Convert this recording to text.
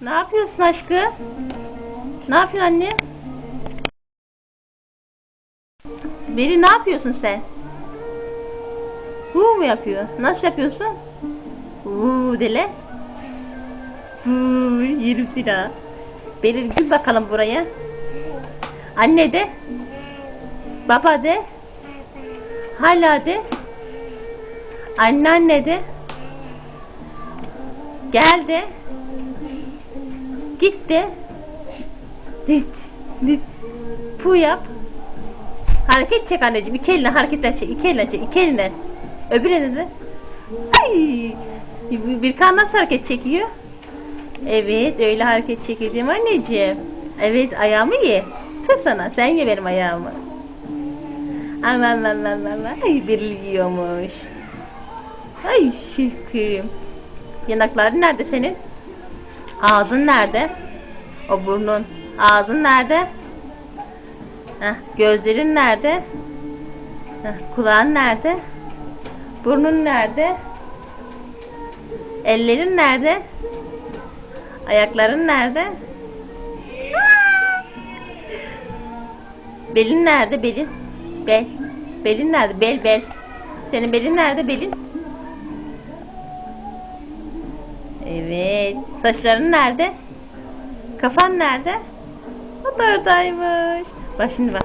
Ne yapıyorsun aşkım? Ne yapıyorsun anne? Beri ne yapıyorsun sen? Huu mu yapıyor? Nasıl yapıyorsun? Huu dele. Huu yerim seni. Beri gül bakalım buraya. Anne de. Baba de. Hala de. Anneanne de. Gel de. Git de. Dit. Dit. Pu yap. Hareket çek anneciğim. İki eline hareketler çek. İki eline çek. İki eline. Öbür eline de. Ay. Birkan nasıl hareket çekiyor? Evet öyle hareket çekeceğim anneciğim. Evet ayağımı ye. Tut sana. Sen ye benim ayağımı. Aman aman aman. Ay birli yiyormuş. Ay şıkkım. Yanakların nerede senin? Ağzın nerede? O burnun. Ağzın nerede? Heh, gözlerin nerede? Heh, kulağın nerede? Burnun nerede? Ellerin nerede? Ayakların nerede? Belin nerede belin? Bel. Belin nerede? Bel bel. Senin belin nerede belin? Evet. Saçların nerede? Kafan nerede? O da oradaymış. Bak şimdi bak.